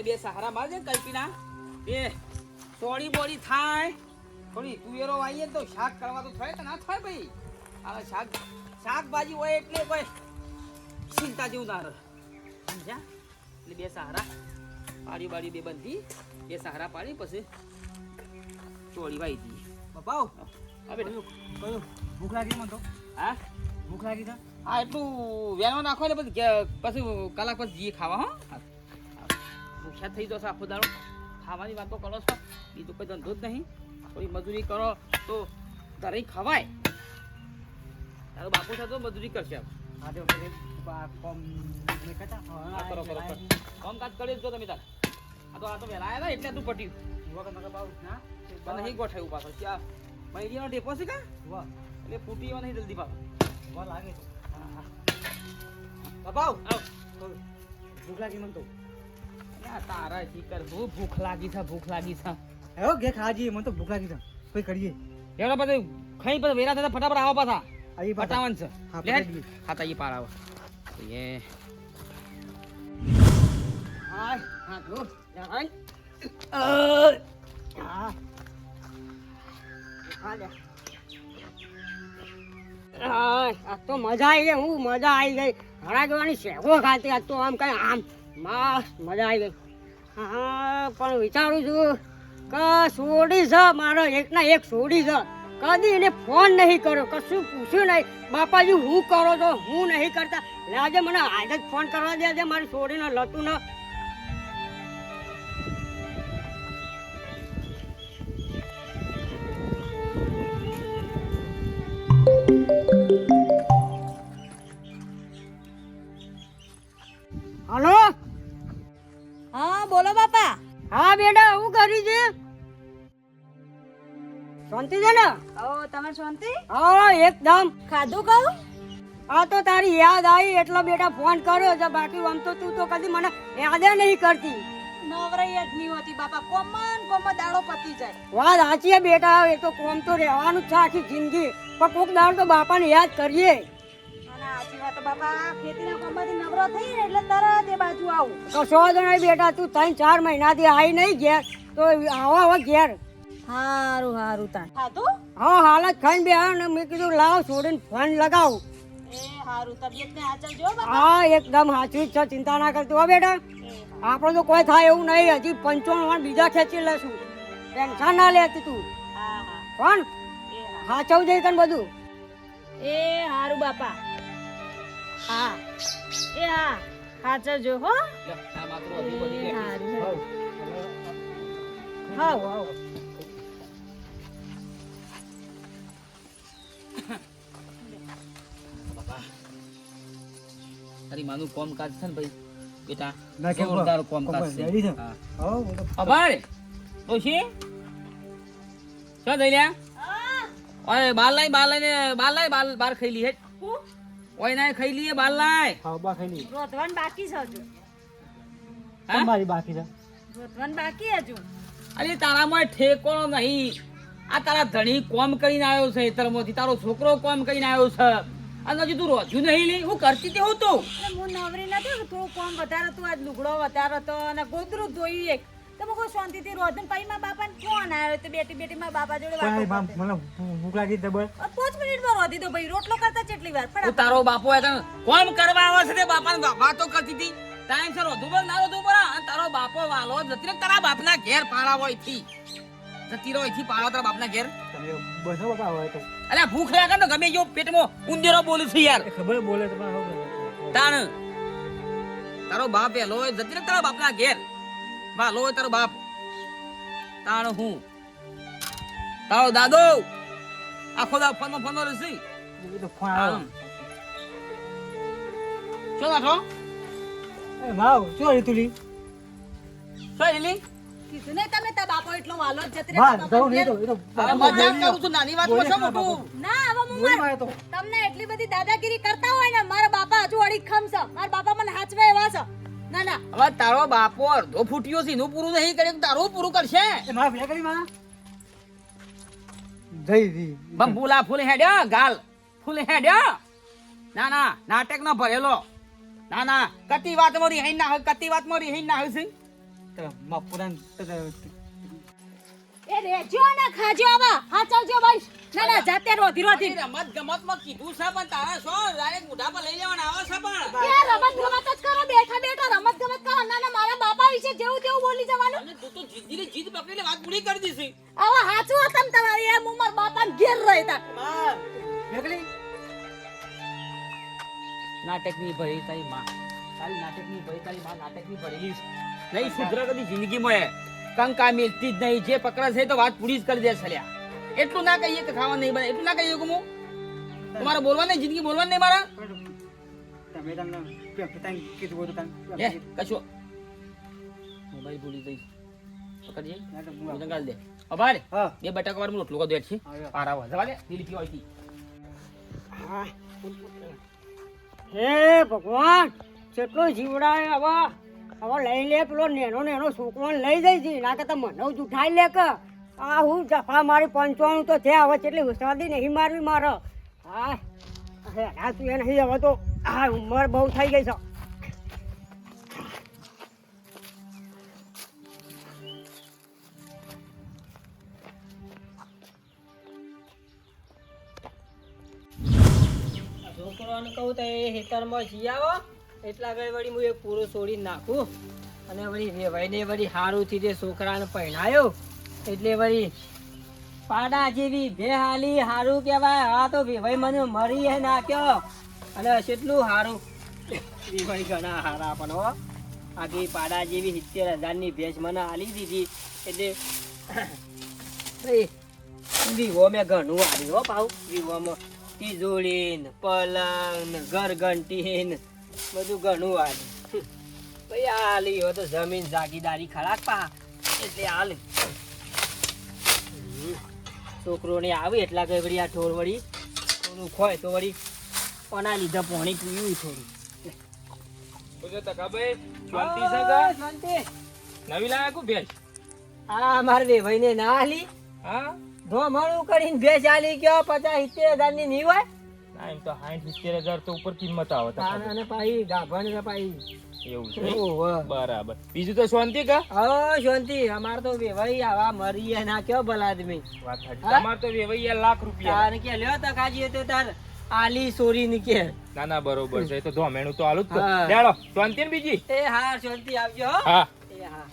એ બે સહારા મારજે કલ્પીના. બે સોળી બોળી થાય. થોડી તુવેરો આવીએ તો શાક કરવા તો થાય કે ના થાય ભાઈ? આ શાક શાકભાજી હોય એટલે કોઈ ચિંતા જેવું ના રહે. સમજ્યા? એટલે બે સહારા પાડી બાડી બે બંધી બે સહારા પાડી પછી ચોળી વાઈ દી પપ્પાઓ હવે કયું? ભૂખ લાગી મને તો. હા? ભૂખ લાગી છે હા એટલું વેનો નાખો ને પછી પછી કલાક પછી જઈએ ખાવા હો. ભૂખ્યા થઈ જશે આખો દાડો. ખાવાની વાતો કરો છો. બીજું કોઈ ધંધો જ નહીં. કોઈ મજૂરી કરો તો ઘરે ખવાય. તારો બાપુ થતો મજૂરી કરશે તો કામકાજ કરી દો જો તમે તાર. આ તો આ તો વહેલા આવ્યા એટલે તું પટ્યું. નહીં ગોઠવ્યું પાછો. ત્યાં મહિલીનો ટેપો છે કા? એટલે ફૂટી નહીં જલ્દી પાછો. લાગે હા આવ. ભૂખ લાગી મને તો. તારા શીકર બહુ ભૂખ લાગી છે ભૂખ લાગી છે. હેલો ઘે ખાજી મને તો ભૂખ લાગી છે. કોઈ કરીએ. એનો પછી ખાઈ પછી વેરા થતા ફટાફટ આવો પાછા. આવી પાછા. છે. લે. ખાતા ઈ પાર આવો. એ. હાય હા જો હાય હા. આ તો મજા આવી ગઈ હું મજા આવી ગઈ. હરા જોવાની સેવો ખાતી આ તો આમ કઈ આમ મસ્ત મજા આવી ગઈ. હા, પણ વિચારું છું કે સોડી છે મારો એકના એક સોડી છે કદી એને ફોન નહીં કર્યો, કશું પૂછ્યું નહીં. બાપાજી, હું કરો છો? હું નહીં કરતા. લે આજે મને આજે જ ફોન કરવા દે છે મારી છોડીને લતું ન. શાંતિ? હા એકદમ. ખાધું કહું? આ તો તારી યાદ આવી એટલો બેટા ફોન કર્યો છે બાકી આમ તો તું તો કદી મને યાદ નહીં કરતી. નવરાઈ જ નહીં હોતી બાપા. કોમન કોમન દાડો પતી જાય. વાત સાચી છે બેટા એ તો કોમ તો રહેવાનું જ છે આખી જિંદગી. પણ કોક દાડ તો બાપાને યાદ કરીએ. અને વાત બાપા ખેતીના કોમમાંથી નવરો થઈ ને એટલે તરત એ બાજુ આવું. તો સો જણા બેટા તું ત્રણ ચાર મહિનાથી આવી નહીં ઘેર તો આવો આવો ઘેર. હારું હારું તાન ખાધું? હા હાલ જ ખાઈને બે ને મેં કીધું લાવ છોડીને ફોન લગાવું. એ હારું તબિયત ને આચલ હા એકદમ સાચું છે ચિંતા ના કરતી હો બેટા. આપણે તો કોઈ થાય એવું નહીં હજી પંચાવન બીજા ખેંચી લેશું. ટેન્શન ના લેતી તું હા હા. કોણ એ જઈ તને બધું? એ હારું બાપા. હા. એ હા સાચવજો હો. હારું. હવ. હાવ. માનું કામકાજ છે ને ભાઈ? બેટા જોરદાર કામકાજ છે. હો. તો છે શું થઈ લ્યા ઓય બાર લાઈ બાર લાઈ બાર લાઈ બાર બાર ખાઈ લી હે. ઓય ના ખાઈ લીએ બાર લાઈ હા બા ખાઈ લી. રોતવાન બાકી છે હજુ. હા? મારી બાકી છે? રોતવાન બાકી હજુ. અરે તારામાં ઠેકો નહીં. આ તારા ધણી કોમ કરીને આવ્યો છે તરમોથી તારો છોકરો કોમ કરીને આવ્યો છે. અને હજી તું રોજ્યું નહીં લી? હું કરતી તે હું તો. હું નવરી નથી થોડું કોમ વધારે હતું આજ લુગડો વધારે હતો અને ગોદરું ધોયું એક. તમે કોઈ શાંતિથી રોધન પછી મારા બાપાને ફોન આવ્યો તો બેટી બેટી મારા બાપા જોડે વાત મને ભૂખ લાગી ડબલ. પાંચ મિનિટમાં રોધી દો ભાઈ. રોટલો કરતા કેટલી વાર. પણ તારો બાપો એ કોમ કરવા આવે છે તે બાપાને વાતો કરતી હતી. ટાઈમ સર વધુ બોલ ના રોધું બોલ. અને તારો બાપો વાલો નથી તારા બાપના ઘેર પાળાવો અહીંથી જતી રહો અહીંથી પાડો તારા બાપના ઘેર. તમે બસો બાપા હોય તો. અલ્યા ભૂખ લાગે ને ગમે જો પેટમાં ઉંદેરો બોલું છું યાર. ખબર બોલે તો પણ હવે તાણ તારો બાપ એ લોય જતી રહે તારા બાપના ઘેર. વાલો લોય તારો બાપ. તાણ હું? તારો દાદો? આખો દા ફોન ફોન રહેશે તો ફોન શું નાખો? એ માવ શું રીતુલી તુલી? શું એલી કીધું. ને તમે તારા બાપો એટલો વાલો જ જતી બા રહે જવું નહીં તો એ તો મજાક કરું છું નાની વાતમાં શું મોટું ના હવે હું બોલી માર- મારે તો. તમને એટલી બધી દાદાગીરી કરતા હોય ને મારા બાપા હજુ અડી ખમશે મારા બાપા મને હાચવે એવા છે. ના ના. હવે તારો બાપો અડધો ફૂટ્યો છે એનું પૂરું નહીં કરે તારું પૂરું કરશે. મારા ભેગા કરી માં જઈ દી બંબુલા ફૂલ હેડ્યો ગાલ. ફૂલ હેડ્યો. ના ના નાટક નો ભરેલો. ના ના કતી વાત મોરી હઈ ના હોય કતી વાત મોરી હઈ ના હોય છે મપુરાન એ રેજો ને ખાજો આવા હા ભાઈ. ના ના જાતે રોધી રોધી. રમત ગમતમાં કીધું છે પણ તારા શો? ડાયરેક્ટ મુઢા પર લઈ લેવાના આવે છે પણ. એ રમત ગમત જ કરો બેઠા બેઠા. રમત ગમત કરો. ના ના મારા બાપા વિશે જેવું તેવું બોલી જવાનું. અને તું તો ની જીદ પકડીને વાત પૂરી કરી દીધી. આવા હાચું હતું તમારી? એમ ઉંમર બાપાને ઘેર રહેતા નાટકની ભરી તારી માં. તારી નાટકની ભરી તારી માં નાટકની ભરેલી છે. નહીં સુધરે કદી જિંદગીમાં એ કંકા મિલતી જ નહીં જે પકડાશે છે તો વાત પૂરી જ કરી દે સલ્યા એટલું ના કહીએ કે ખાવા નહીં બને એટલું ના કહીએ કે હું તમારે બોલવા નહીં જિંદગી બોલવા નહીં મારા. તમે તમને પિતાને કીધું એ તમે કશો. મોબાઈલ ભૂલી જઈશ. પકડજે હું ગાલ દે. અભાર બે બટાકા વાર રોટલો કરી દે છે પારા જવા દે દિલથી હોય તી હે. ભગવાન. કેટલો જીવડાય હવે હવે લઈ લે પેલો નેનો નેનો છોકરો લઈ જઈ છે ના કરતા મને જ ઉઠાઈ લે કે. આ હું જફા મારી પંચાણું તો થયા હવે કેટલી ઉસ્તાદી નહીં મારવી મારે. હા હા તું એ નહીં, હવે તો હા ઉંમર બહુ થઈ ગઈ છે. છોકરો કહું તો એ ખેતરમાં જી આવો. એટલા આગળ વળી હું એક પૂરો છોડી નાખું. અને વળી વેવાઈને વળી હારુંથી તે છોકરાને પહેણાયો એટલે વળી પાડા જેવી બે હાલી સારું કહેવાય. આ તો વેવાઈ મને મરી હે નાખ્યો. અને કેટલું સારું વેવાઈ ઘણા હારા પણ હો. આખી પાડા જેવી સિત્તેર હજારની ભેંસ મને હાલી દીધી. એટલે વિવો મેં ઘણું આવ્યું હો પાઉ. વિવોમાં તિજોરી પલંગ ગરગંટીન બધું ઘણું હાલ ભાઈ હાલ એવો તો જમીન જાગીદારી ખરાક પા. એટલે હાલ. છોકરોને આવે એટલા કઈ વળી આ ઠોર વળી થોડું ખોય તો વળી કોના લીધા પોણી પીવું થોડું. ભેજ. નવી લાયા કુ ભેંસ? મારે ના હાલી હા? ધોમણું કરીને ભેંસ હાલી ગયો પચાસ સિત્તેર હજારની નહીં હોય? ના એમ તો સાઠ સિત્તેર હજાર તો ઉપર કિંમત આવે અને પાઈ ગાભણ ને પાછી એવું છે બરાબર. બીજું તો શાંતિ કા? હા શાંતિ. અમાર તો વેવાઈ આવા મરી ના કયો ભલા આદમી? તમારે તો વેવાઈ લાખ રૂપિયા. અને કે લ્યો તો કાજી તો તાર આલી સોરી ની કે. ના ના બરોબર છે. તો ધોમેણું તો આલું જ તો. હા. શાંતિ ને બીજી? એ હા શાંતિ આવજો હા. એ હા.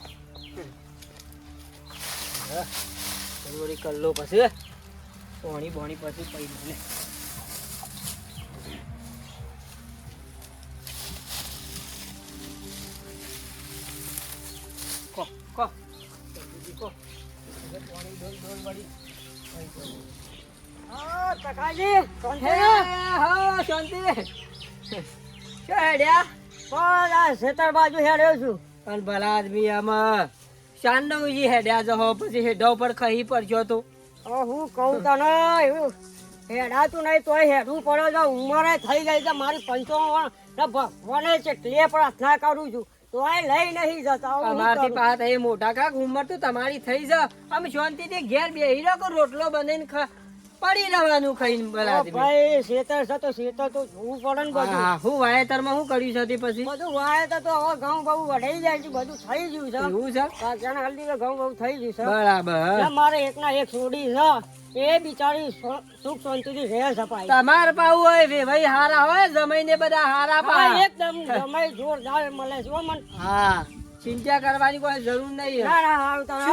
કલ્લો પછી પોણી બોણી પછી પડી મને હેડ્યા? પણ બાજુ હેડ્યો છું. પણ ભલા આદમી આમાં શાંડવજી હેડ્યા જહો પછી હેડા ઉપર ખહી પડજો તો. હું કહું તને એવું હેડાતું નહીં તોય હેડવું પડે છે. ઉંમરે થઈ ગઈ છે મારી પંચો ભગવાને કેટલીએ પ્રાર્થના કરું છું. તોય લઈ નહીં જતા. અમારથી પાસ મોટા કાક ઉંમર તો તમારી થઈ છે અમે શાંતિથી ઘેર બેહી રહ્યો રોટલો બનાવીને ખા પડી રહેવાનું ખાઈને બરાબર. ભાઈ શેતર છે તો શેતર તો જોવું પડે ને બધું. હું વાયતરમાં શું કર્યું છે પછી? બધું વાયતર તો હવે ઘઉં બહુ વઢાઈ જાય છે બધું થઈ ગયું છે. એવું છે? પાછળ હલ્દી ઘઉં બહુ થઈ ગયું છે. બરાબર. મારે એક ના એક છોડી છે એ બિચારી સુખ શાંતિથી રહે છે ભાઈ. તમારે પાવું હોય વે ભાઈ હારા હોય જમાઈને બધા હારા પા એકદમ જમાઈ જોરદાર મળે છે મન. હા. ચિંતા કરવાની કોઈ જરૂર નહીં ના ના હારું તમે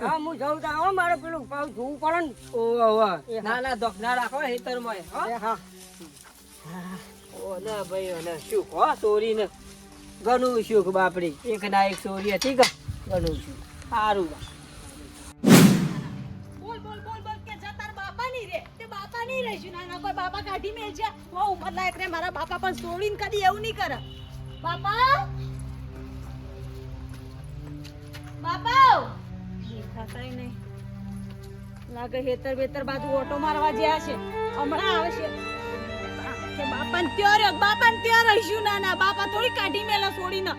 હા હું જઉં તા હો મારે પેલું પાવ જોવું પડે ને. ઓ હો. ના ના દોખ ના રાખો હેતરમાં હા. ઓ ના ભાઈ અને શું હો સોરી ને ઘણું સુખ બાપડી. એક ના એક ચોરી હતી કે? ઘણું સુખ. સારું બા બોલ બોલ બોલ બોલ કે જતાર તાર બાપા ની રે? તે બાપા ની રહેશું ના ના કોઈ બાપા કાઢી મેલ છે. ઓ ઉંમર લાયક રે મારા બાપા પણ છોડીને કદી એવું નહીં કરે. બાપા? બાપા દેખાતાય નહીં. લાગે હેતર બેતર બાજુ ઓટો મારવા જ્યાં છે. હમણાં આવે છે કે બાપાને ત્યાં રહ્યો. બાપાને ત્યાં રહીશું ના ના બાપા થોડી કાઢી મેલા છોડીને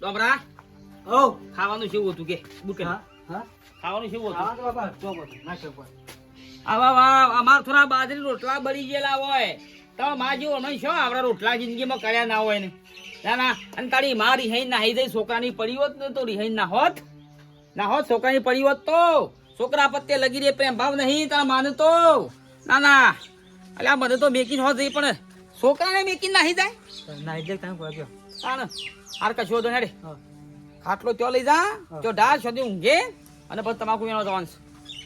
ડોમરા ઓ ખાવાનું શું હતું કે? બુકે. હા હા. ખાવાનું શું હતું? આવા તો બાપા જો ના શકો આવા વા અમાર થોડા બાજરી રોટલા બળી ગયેલા હોય. તો માજી ઓનો શું આપણા રોટલા જિંદગીમાં કર્યા ના હોય ને? ના ના અને તારી માં રિહાઈ નાહી જઈ છોકરાની પડી હોત ને તો રિહાઈ ના હોત. ના હોત છોકરાની પડી હોત તો. છોકરા પત્તે લગી રે પ્રેમ ભાવ નહીં તારા માને તો. ના ના અલ્યા મને તો મેકીન હોત જઈ પણ છોકરાને મેકીન નાહી જાય નાહી જાય તમે કહો તાણ હાર કશો તો હેડે. ખાટલો ત્યો લઈ જા તો ડાળ સુધી ઊંઘે અને પછી તમાકુ વેણો જવાનું છે.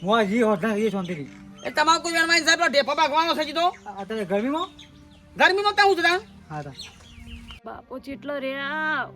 હું હોત ના એ શાંતિથી. એ તમાકુ વેણવાની સાહેબ ઢેફો ભાગવાનો છે જીતો અત્યારે ગરમીમાં? ગરમીમાં ત્યાં હું છું હા તા. બાપો જેટલો રે આ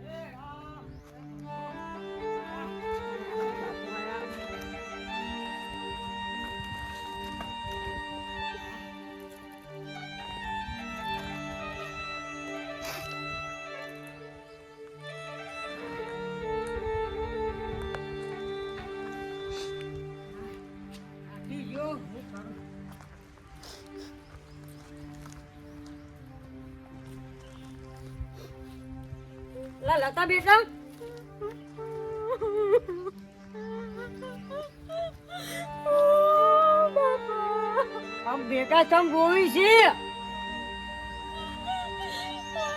લા લતા બેટા. આમ બેટા તમ બોવી છે?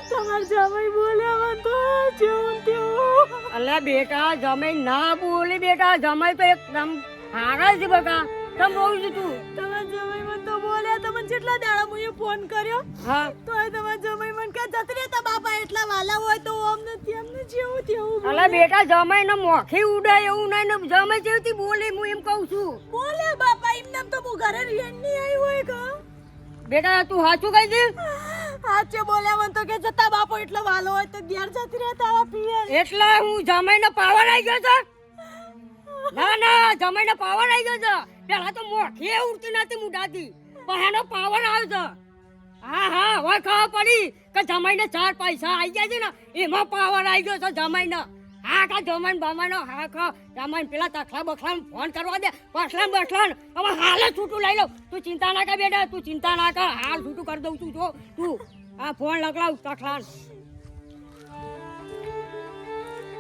તમાર જમાઈ બોલ્યા તો જેવું તેવું અલ્યા બેટા જમાઈ ના બોલી બેટા જમાઈ તો એકદમ હારા છે બકા. તમ બોવી છે તું? તમાર જમાઈ મને તો બોલ્યા તમને જેટલા દાડા મુએ ફોન કર્યો? હા. તો તમાર જમાઈ મને કે જતી રહેતા બાપા એટલા વાલા હોય તો ઓમ નથી એમને જેવું તેવું અલ્યા બેટા જમાઈ ને મોખી ઉડાય એવું નહીં ને જમાઈ જેવતી બોલે હું એમ કહું છું. બોલે બાપા એમને તો હું ઘરે નહીં આવી હોય કા? બેટા તું સાચું કહી દે? સાચે બોલ્યા મને તો કે જતા બાપો એટલો વાલો હોય તો ઘેર જતી રહેતા આવા એટલે હું જમાઈ ને પાવર આવી ગયો છે? ના ના જમાઈ ને પાવર આવી ગયો છે. પેલા તો મોખી ઉડતી નથી મુડાતી. પણ એનો પાવર આવ્યો છે. હા હા હવે ખબર પડી કે જમાઈ ને ચાર પૈસા આવી ગયા છે ને એમાં પાવર આવી ગયો છે જમાઈ ને હા કા જમાઈ બમાઈ નો હા ખા જમાઈ પેલા તખલા બખલા ફોન કરવા દે. બસલાન બસલાન હવે હાલ જ છૂટું લઈ લઉં તું ચિંતા ના કર બેટા તું ચિંતા ના કર. હાલ છૂટું કરી દઉં છું જો. તું આ ફોન લગડાવ તખલાન.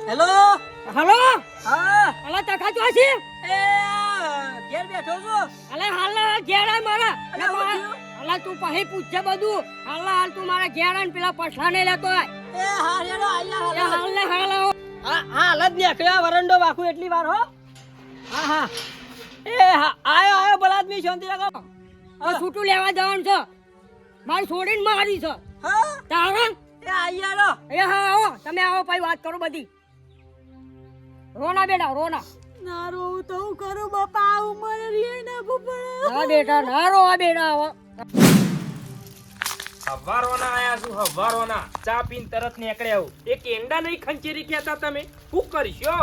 હેલો? હેલો? હા. અલા તખા તો છે? એ ઘેર બેઠો છો? અલે હાલ ઘેર આ મારા અલા તું પછી પૂછજે બધું. હાલ હાલ તું મારા ઘેર આવીને પેલા પછા ને લેતો એ હા હેલો આયા હાલ ને હાલ આવો. હા હા હાલત નીકળ્યા. વરંડો બાકુ એટલી વાર હો. હા હા. એ હા આયો આયો બલાદમી શાંતિ રાખો હવે છૂટું લેવા જવાનું છે. મારે છોડીને મારી છે. હા? તારણ એ આયા એ હા આવો. તમે આવો પછી વાત કરો બધી. રોના બેટા રોના. ના રોવું તો હું કરું બાપા આ ઉંમરે રિયન આપવું પડે ના બેટા ના રોવા બેટા આવો. હવારોના આયા છું હવારોના. ચા પીન તરત નીકળે આવું. એક એંડા નહીં ખંચેરી કહેતા તમે? શું કરશો?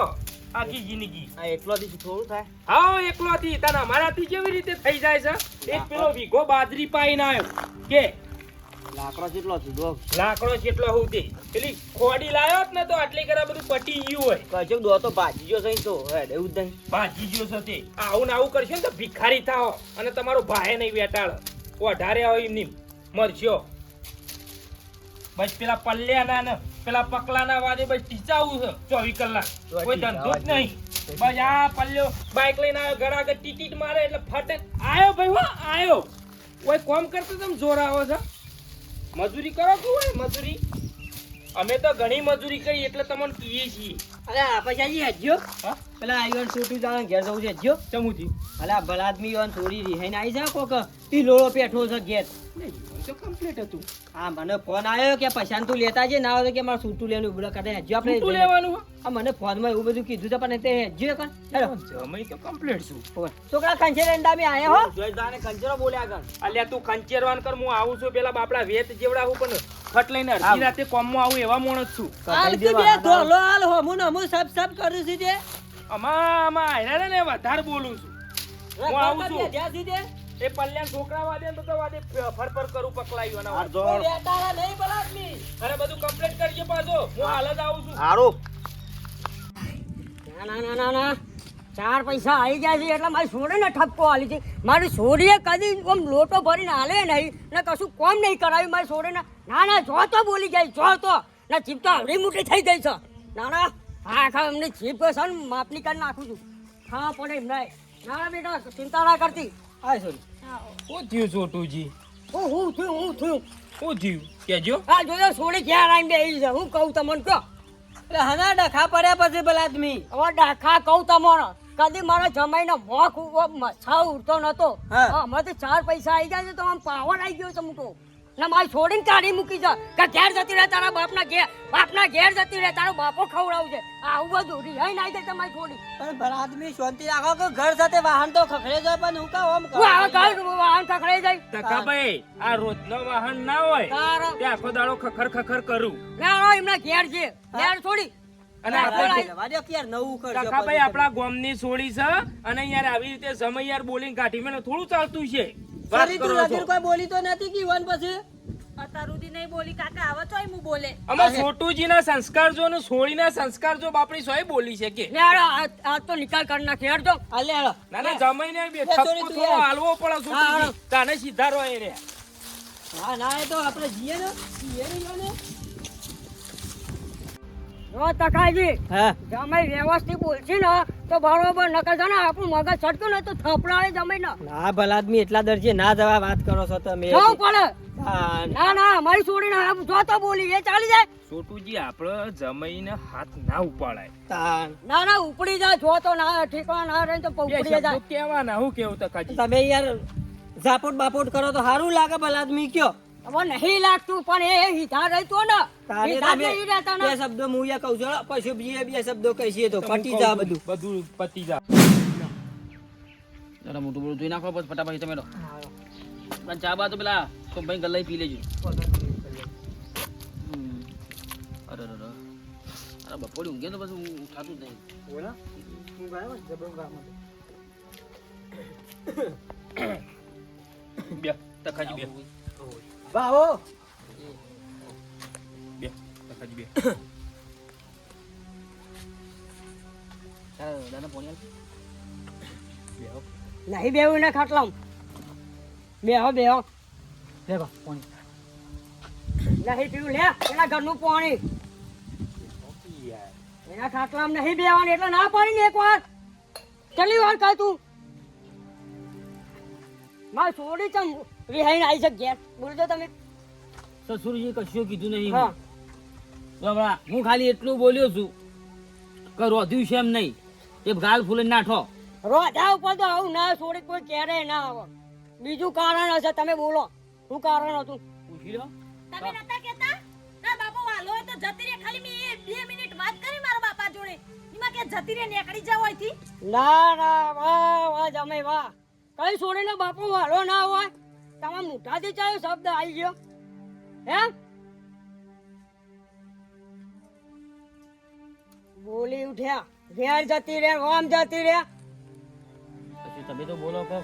આખી જિંદગી. આ એકલોથી થોડું થાય? હા એકલોથી. તને અમારાથી કેવી રીતે થઈ જાય છે? એક પેલો વીઘો બાજરી પાઈને આવ્યો. કે? લાકડો કેટલો થયો લાકડો કેટલો હું તે. પેલી ખોડી લાયો જ ને તો આટલી કરા બધું પટી ગયું હોય. કજો દો તો ભાજી જો સહી તો હે એવું જ નહીં. ભાજી ગયો છે તે. આવું ને આવું કરશો ને તો ભિખારી થાઓ. અને તમારો ભાઈ નહીં વેટાળ. ઓઢારે હોય એમની. મરશો બસ પેલા પલ્યાના ને પેલા પકલાના વાદે બસ ટીચાવું છે ચોવીસ કલાક. કોઈ ધંધો જ નહીં. બસ આ પલ્યો બાઇક લઈને આવ્યો ઘર આગળ ટીટીટ મારે એટલે ફટે. આયો ભાઈ હો આયો. કોઈ કોમ કરતો તમે જોર આવો છો? મજૂરી કરો કે હોય મજૂરી? અમે તો ઘણી મજૂરી કરી એટલે તમને કહીએ છીએ. અરે આ પૈસાજી હેજ્યો પેલા આઈવન છોટું જાણે ઘેર જવું છે હજ્યો ચમુથી. અલે આ આદમી યોન થોડી રિહાઈને આવી જા કોક. ટીલોળો પેઠો છે ઘેર. તો કમ્પ્લીટ હતું. હા મને ફોન આવ્યો કે પૈસા તું લેતા છે ના હોય કે મારે છૂટું લેવાનું ઊભો કરે હેજ્યો આપણે શું લેવાનું? આ મને ફોનમાં એવું બધું કીધું છે પણ તે હેજ્યો કર જમાઈ તો કમ્પ્લીટ છું. છોકરા ખંચેર રેંડા મે આયા હો. જોઈદાને કંચરો બોલ્યા કર. અલ્યા તું ખંચેરવાન કર હું આવું છું પેલા બાપડા વેત જેવડા હું પણ ફટ લઈને અડધી રાતે કોમમાં આવું એવા માણસ છું. આલતી બે ધોલો આલ હો મુન નમુ સબ સબ કરું છું જે. અમા અમા આયરા ને વધારે બોલું છું. હું આવું છું. એ પલ્યાન છોકરા વાદે તો તો વાદે ફરફર કરું પકલાયું અને કોઈ લેટાળા નહીં બલાદમી અરે બધું કમ્પ્લીટ કરજે પાછો. હું હાલ જ આવું છું. હારું. ના ના ના ના ના. ચાર પૈસા આવી ગયા છે એટલે મારી છોડે ને ઠપકો હાલી છે. મારી છોડીએ કદી આમ લોટો ભરીને હાલે નહીં ને કશું કોમ નહીં કરાવ્યું મારી છોડે ના ના ના જો તો બોલી જાય જો તો. ના જીભ તો આવડી મોટી થઈ ગઈ છે. ના ના હા ખા એમની જીભ છે ને માપની કરી નાખું છું. હા પણ એમ નહીં. ના ના બેટા ચિંતા ના કરતી. આ સોરી હું થયું છોટુજી હું હું થયું હું થયું. હું થયું? કેજો. હા જોયો છોડી ક્યાં આવીને બેસી છે. હું કહું તમને કહો. એટલે હના ડખા પડ્યા પછી પેલા આદમી? હવે ડખા કહું તમારો કદી મારા જમાઈનો મોખ છાવ ઉડતો નતો. હા. હમણાં તો ચાર પૈસા આવી ગયા છે તો આમ પાવર આવી ગયો છે મોટો ને મારી છોડીને કાઢી મૂકી જા. કે ઘેર જતી રહે તારા બાપના ઘેર બાપના ઘેર જતી રહે તારો બાપો ખવડાવશે આવું બધું રિહાઈ નાઈ દે તમારી છોડી. પણ ભલા શાંતિ રાખો કે ઘર સાથે વાહન તો ખખડે જાય પણ હું કા ઓમ હું આ ઘર વાહન ખખડે જાય. ટકાભાઈ આ રોજનો વાહન ના હોય તારા તે આખો દાડો ખખર ખખર કરું. ના એમના ઘેર છે. ઘેર છોડી. અને આપણે ગામની સોળી છે અને યાર આવી રીતે સમય યાર બોલિંગ કાઢી મેં થોડું ચાલતું છે. વાત કરો છો. કોઈ બોલી તો નથી કે ઈવન પછી? અતારુદી નહીં બોલી કાકા આવો તોય હું બોલે. અમે છોટુજીના સંસ્કાર જો ને સોળીના સંસ્કાર જો બાપડી સોય બોલી છે કે? ને આ આ તો નિકાલ કર નાખી હેડ તો હાલે હાલો. ના ના જમાઈને બે સોરી થોડો હાલવો પડે છોટુજી. તાને સીધા એ રે હા ના એ તો આપણે જીએ ને જીએ ને. જો તકાજી હા? જમાઈ વ્યવસ્થિત બોલશે ને તો બરોબર નકર છે ને આપણું મગજ છટકું ને તો થપડાવે જમાઈ ને. ના ભલા આદમી એટલા દરજી ના જવા વાત કરો છો તમે. જવું પડે. ના ના અમારી છોડીને આમ જો તો બોલી એ ચાલી જાય. છોટુજી આપણે જમાઈને હાથ ના ઉપાડાય. તાન. ના ના ઉપડી જાય જો તો ના ઠેકવા ના રહે તો ઉપડી હું કેવું તકાજી તમે યાર ઝાપોટ બાપોટ કરો તો સારું લાગે ભલા આદમી કયો? હવે નહીં લાગતું પણ એ હિધા રહેતો ને. બે શબ્દો હું યા કહું છું પછી બીજે બે શબ્દો કહીએ તો પટી જા બધું. બધું પતી જા. જરા મોટું બોલું જોઈ નાખો પછી ફટાફટ તમે પણ ચા બા તો પેલા ગલ્લાઈ પી લેજો. અરે અરે અરે. બપોરે ઊંઘે તો પછી હું ઉઠાતું જ નહીં. બે તકાજી બે. ચાલો, દાદા પોણી આલ. નહીં બેવું ને ખાટલામ બેહો બેહો લે બા, પોણી. નહીં પીવું લે એના ઘરનું પાણી એના ખાટલામ નહીં બેવાનું એટલે ના પાણી ને એક વાર કેટલી વાર કહે તું મારે છોડી તમ રિહાઈને આવી છે ઘેર. બોલજો તમે. સસુરજી કશું કીધું નહીં હા. બરાબર હું ખાલી એટલું બોલ્યો છું કે રોધ્યું છે એમ નહીં. એ ગાલ ફૂલે નાઠો રોજા ઉપર તો આવું ના છોડી કોઈ ક્યારે ના આવો. બીજું કારણ હશે તમે બોલો. શું કારણ હતું? પૂછી લો. તમે નતા કેતા ના બાપુ વાલો તો જતી રે ખાલી મેં એ બે મિનિટ વાત કરી મારા બાપા જોડે. એમાં કે જતી રે નીકળી જાવ અહીંથી. ના ના વાહ વાહ જમે વાહ. કઈ છોડીને બાપુ વાલો ના હોય? તમારા મુઠાથી ચાલો શબ્દ આવી ગયો. હે? બોલી ઉઠ્યા. ઘેર જતી રે ઓમ જતી રે તમે તો બોલો કહો.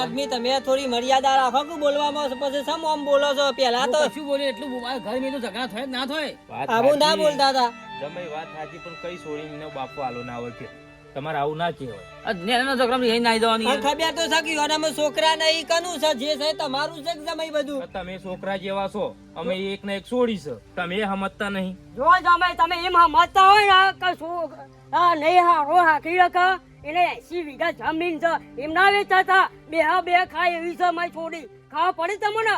આદમી તમે થોડી મર્યાદા રાખો કે બોલવામાં પછી સમ આમ બોલો છો? પેલા તો કશું બોલે એટલું ઘર મેં તો ઝઘડા થાય ના થાય. વાત આવું ના બોલતા હતા. જમાઈ વાત સાચી પણ કઈ સોળીને બાપુ આલો ના હોય કે. તમારે આવું ના કહેવાય. આ નેના ઝઘડામાં રહી નાઈ દેવાની ખબર તો છે કે યોનામાં છોકરા નહીં કનું છે? જે છે તમારું છે કે જમાઈ બધું? તમે છોકરા જેવા છો અમે એક ને એક છોડી છે. તમે સમજતા નહીં. જો જમે તમે એમ સમજતા હોય ને કે શું આ નહીં હારો હાકી રખા એને એસી વીઘા જમીન છે એમ ના વેચાતા બે હા બે ખાય એવી છે મારી છોડી. ખાવા પડી તમને?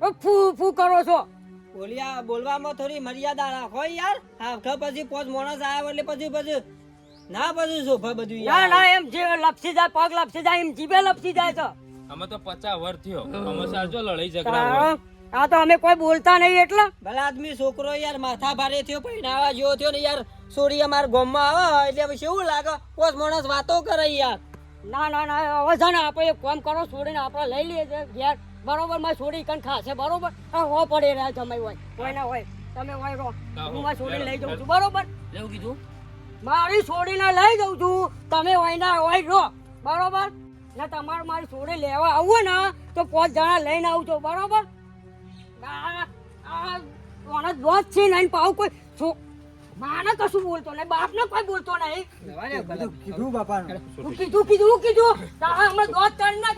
ઓ ફૂ ફૂ કરો છો. બોલ્યા બોલવામાં થોડી મર્યાદા રાખો યાર. હા પછી પોચ માણસ આવ્યા એટલે પછી પછી ના પછી શોભા બધું ના ના એમ જે લપસી જાય પગ લપસી જાય એમ જીભે લપસી જાય તો. અમે તો પચાસ વર્ષ થયો. અમે સાચો લડાઈ ઝઘડા આ તો અમે કોઈ બોલતા નહીં એટલે. ભલે આદમી છોકરો યાર માથા ભારે થયો પહેરાવા જેવો થયો ને યાર. સોરી અમારા ગામમાં આવે એટલે પછી એવું લાગે? પોચ માણસ વાતો કરે યાર. ના ના ના હવે છે ને આપણે એક કામ કરો છોડીને આપણે લઈ લઈએ છીએ ઘેર. બરોબરમાં છોડી કન ખાશે બરોબર? આ હો પડે રહ્યા જમાઈ હોય. કોઈ ના હોય. તમે હોય રહો. હું માં છોડી લઈ જાઉં છું બરોબર? લેવું કીધું? મારી છોડીને લઈ જાઉં છું. તમે હોય ના હોય રહો. બરોબર? ને તમારે મારી છોડી લેવા આવવું ને તો પાંચ જણા લઈને આવજો છું બરોબર આ આ કોને દોત છે નહીં પાવ કોઈ માને કશું બોલતો નહીં બાપને કોઈ બોલતો નહીં. કીધું કીધું કીધું કીધું તારા હમણાં દોત ચડી ના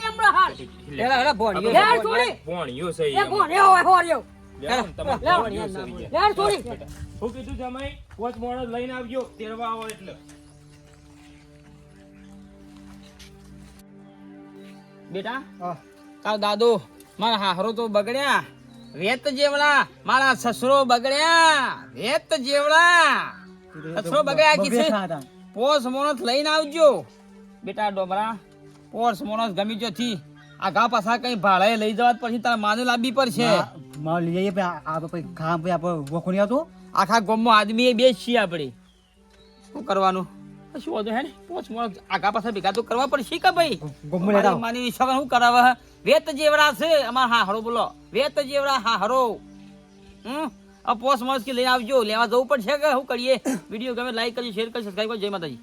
હોય બેટા તાર દાદો મારા હાહરો તો બગડ્યા. વેત જેવડા મારા સસરો બગડ્યા. વેત જેવડા. સસરો બગડ્યા કી છે પોસ મોનસ લઈને આવજો. બેટા ડોબરા પોસ મોનસ ગમી જો થી. આ ગા પાછા કઈ ભાડે લઈ જવા પછી તારા માને લાવવી પડશે. માં લઈ જઈએ પછી આ- આ પછી આપણે વખો નહીં આવતો. આખા ગામમાં આદમી બે છીએ આપણે શું કરવાનું? શું વાંધો હે ને? પોસ મોનસ આ આગા પાછા ભેગા તો કરવા પડશે કે ભાઈ? ગોમમાં લેતા માની વિશ્વાસ શું કરાવે? વેત જેવડા છે, અમાર હા હરો બોલો. વેત જેવડા હા હરો હમ? આ પોસ્ટ મોણસ કે લઈને આવજો. લેવા જવું પડશે કે શું કરીએ? વીડિયો ગમે લાઈક કરી શેર કરી સબસ્ક્રાઈબ કરજો. જય માતાજી.